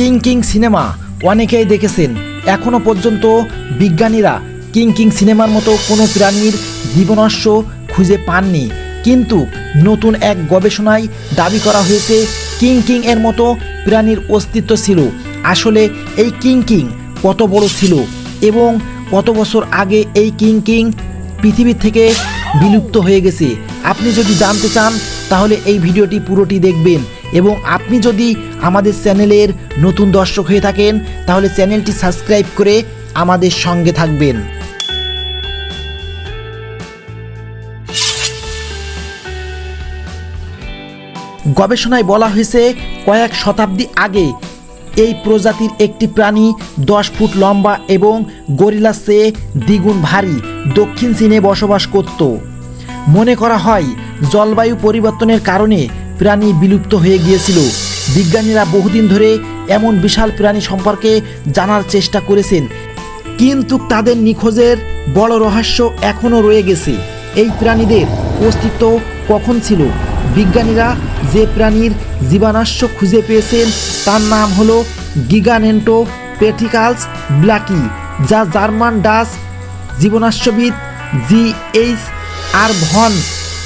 King king cinema অনেকেই দেখেছেন। এখনও পর্যন্ত বিজ্ঞানীরা কিং কিং সিনেমার মতো কোনো প্রাণীর জীবনাশ্য খুঁজে পাননি। কিন্তু নতুন এক গবেষণায় দাবি করা হয়েছে, কিং কিং এর মতো প্রাণীর অস্তিত্ব ছিল। আসলে এই কিং কিং কত বড় ছিল এবং কত বছর আগে এই কিং কিং পৃথিবী থেকে বিলুপ্ত হয়ে গেছে। আপনি যদি জানতে চান, তাহলে এই ভিডিওটি পুরোটি দেখবেন। এবং আপনি যদি আমাদের চ্যানেলের নতুন দর্শক হয়ে থাকেন, তাহলে চ্যানেলটি সাবস্ক্রাইব করে আমাদের সঙ্গে থাকবেন। গবেষণায় বলা হয়েছে, কয়েক শতাব্দী আগে এই প্রজাতির একটি প্রাণী দশ ফুট লম্বা এবং গরিলার চেয়ে দ্বিগুণ ভারী দক্ষিণ চীনে বসবাস করত। মনে করা হয়, জলবায়ু পরিবর্তনের কারণে প্রাণী বিলুপ্ত হয়ে গিয়েছিল। বিজ্ঞানীরা বহুদিন ধরে এমন বিশাল প্রাণী সম্পর্কে জানার চেষ্টা করেছেন। কিন্তু তাদের নিখোঁজের বড় রহস্য এখনও রয়ে গেছে। এই প্রাণীদের অস্তিত্ব কখন ছিল? বিজ্ঞানীরা যে প্রাণীর জীবাণাশ্য খুঁজে পেয়েছেন, তার নাম হলো গিগানেন্টো পেটিকালস ব্ল্যাকি যা German Dutch জীবনাশ্ববিদ G H R von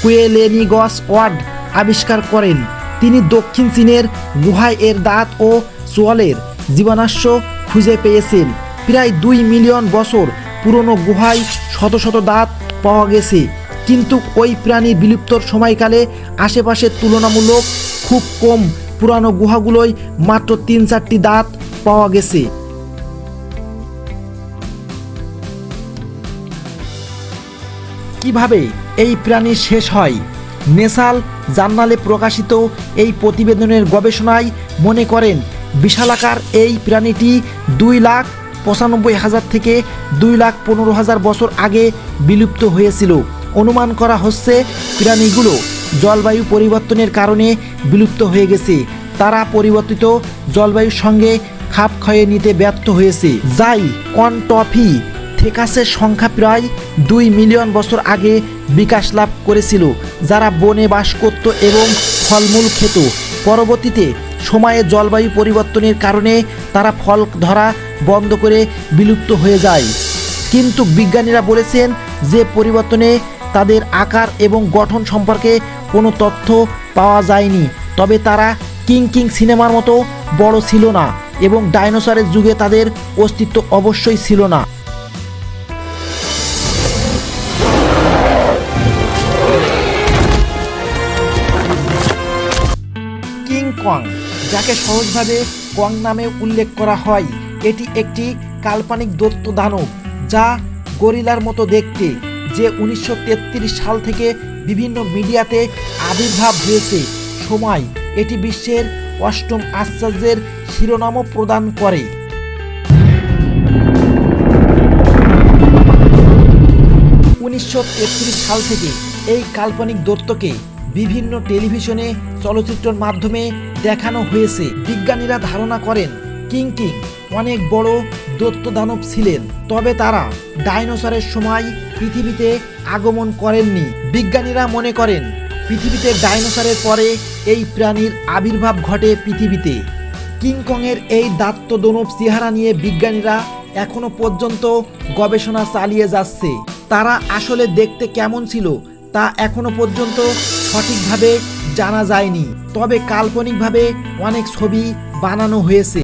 Koenigswald আবিষ্কার করেন। তিনি দক্ষিণ চীনের গুহায় এর দাঁত ও চোয়ালের জীবাণাশ্য খুঁজে পেয়েছেন। প্রায় দুই মিলিয়ন বছর পুরনো গুহায় শত শত দাঁত পাওয়া গেছে। কিন্তু ওই প্রাণী বিলুপ্তর সময়কালে আশেপাশে তুলনামূলক খুব কম পুরানো গুহাগুলোয় মাত্র তিন চারটি দাঁত পাওয়া গেছে। কীভাবে এই প্রাণী শেষ হয়? নেশাল জার্নালে প্রকাশিত এই প্রতিবেদনের গবেষণায় মনে করেন, বিশালাকার এই প্রাণীটি দুই লাখ পঁচানব্বই হাজার থেকে দুই লাখ পনেরো হাজার বছর আগে বিলুপ্ত হয়েছিল। অনুমান করা হচ্ছে প্রাণীগুলো জলবায়ু পরিবর্তনের কারণে বিলুপ্ত হয়ে গেছে। তারা পরিবর্তিত জলবায়ুর সঙ্গে খাপ খাইয়ে নিতে ব্যর্থ হয়েছে। যাই কনটফি থেকাসের সংখ্যা প্রায় দুই মিলিয়ন বছর আগে বিকাশ লাভ করেছিল, যারা বনে বাস করত এবং ফলমূল খেত। পরবর্তীতে সময়ে জলবায়ু পরিবর্তনের কারণে তারা ফল ধরা বন্ধ করে বিলুপ্ত হয়ে যায়। কিন্তু বিজ্ঞানীরা বলেছেন যে পরিবর্তনে তাদের আকার এবং গঠন সম্পর্কে কোনো তথ্য পাওয়া যায়নি, তবে তারা কিং কিং সিনেমার মতো বড় ছিল না এবং ডাইনোসরের যুগে তাদের অস্তিত্ব অবশ্যই ছিল না। যাকে সহজভাবে কং নামে উল্লেখ করা হয়। এটি একটি কাল্পনিক দৈত্য দানব, যা গরিলার মতো দেখতে, যে উনিশশো সাল থেকে বিভিন্ন মিডিয়াতে আবির্ভাব হয়েছে। সময়, এটি বিশ্বের অষ্টম আশ্চর্যের শিরোনামও প্রদান করে। উনিশশো তেত্রিশ সাল থেকে এই কাল্পনিক দত্তকে বিভিন্ন টেলিভিশনে চলচ্চিত্রের মাধ্যমে দেখানো হয়েছে। বিজ্ঞানীরা ধারণা করেন, কিং কিং অনেক বড় দত্ত দানব ছিলেন, তবে তারা ডাইনোসরের সময় পৃথিবীতে আগমন করেননি। বিজ্ঞানীরা মনে করেন, পৃথিবীতে ডাইনোসরের পরে এই প্রাণীর আবির্ভাব ঘটে পৃথিবীতে। কিংকংয়ের এই দাত্ত দানব চেহারা নিয়ে বিজ্ঞানীরা এখনও পর্যন্ত গবেষণা চালিয়ে যাচ্ছে। তারা আসলে দেখতে কেমন ছিল তা এখনও পর্যন্ত সঠিকভাবে জানা যায়নি তবে কাল্পনিকভাবে অনেক ছবি বানানো হয়েছে।